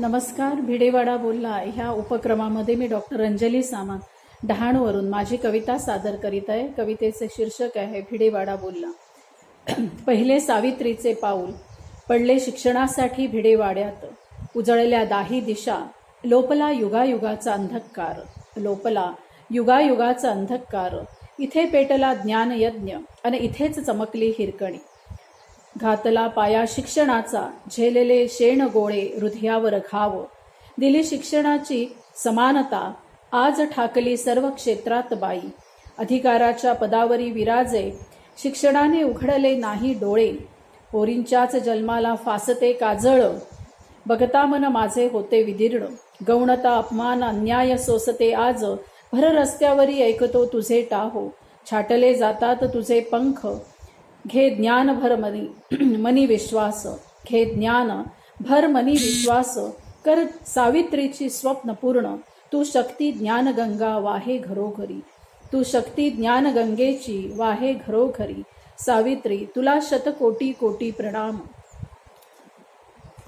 नमस्कार भिडेवाडा बोलला ह्या उपक्रमामध्ये मी डॉक्टर अंजली सामंत डहाणवरून माझी कविता सादर करीत आहे. कवितेचे शीर्षक आहे भिडेवाडा बोलला. पहिले सावित्रीचे पाऊल पडले शिक्षणासाठी भिडेवाड्यात. उजळल्या दाही दिशा लोपला युगायुगाचा अंधकार. लोपला युगायुगाचा अंधकार. इथे पेटला ज्ञानयज्ञ आणि इथेच चमकली हिरकणी. घातला पाया शिक्षणाचा झेलेले शेण गोळे हृदयावर घाव. दिली शिक्षणाची समानता आज ठाकली सर्व क्षेत्रात बाई. अधिकाराच्या पदावरी विराजे शिक्षणाने उघडले नाही डोळे. पोरींच्याच जन्माला फासते काजळ. बघता मन माझे होते विदीर्ण. गौणता अपमान अन्याय सोसते आज. भर रस्त्यावरी ऐकतो तुझे टाहो. छाटले जातात तुझे पंख. घे ज्ञान भर मनी मनी विश्वास घे ज्ञान भर मनी विश्वास कर सावित्रीची स्वप्न पूर्ण तू शक्ती ज्ञानगंगा वाहे घरोघरी. तू शक्ती ज्ञानगंगेची वाहे घरोघरी. सावित्री तुला शतकोटी कोटी प्रणाम.